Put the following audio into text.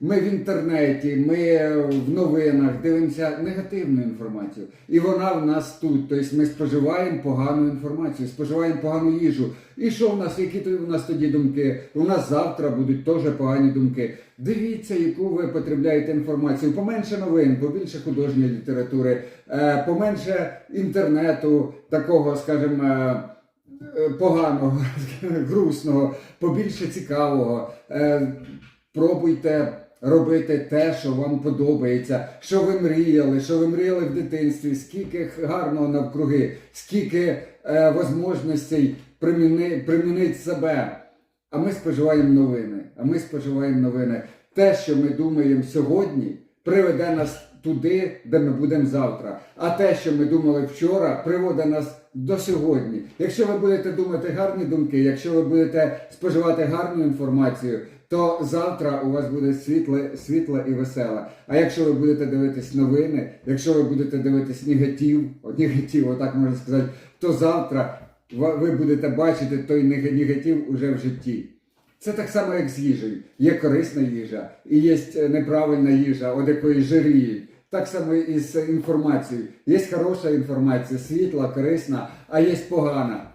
Ми в інтернеті, ми в новинах дивимося негативну інформацію. І вона в нас тут. Тобто ми споживаємо погану інформацію, споживаємо погану їжу. І що в нас, які у нас тоді думки? У нас завтра будуть теж погані думки. Дивіться, яку ви потребляєте інформацію. Поменше новин, побільше художньої літератури, е, поменше інтернету, такого, скажімо. е, Поганого, грустного, побільше цікавого. Е, Пробуйте робити те, що вам подобається, що ви мріяли, що ви мріяли в дитинстві, скільки гарного навкруги, скільки е, можливостей приміни, примінити себе. А ми споживаємо новини. А ми споживаємо новини. Те, що ми думаємо сьогодні, приведе нас туди, де ми будемо завтра. А те, що ми думали вчора, приводить нас до сьогодні. Якщо ви будете думати гарні думки, якщо ви будете споживати гарну інформацію, то завтра у вас буде світле, світле і веселе. А якщо ви будете дивитись новини, якщо ви будете дивитись негатив, негатив, отак можна сказати, то завтра ви будете бачити той негатив уже в житті. Це так само, як з їжею. Є корисна їжа і є е, неправильна їжа, от якої жиріють. Так само і з інформацією. Є хороша інформація, світла, корисна, а є погана.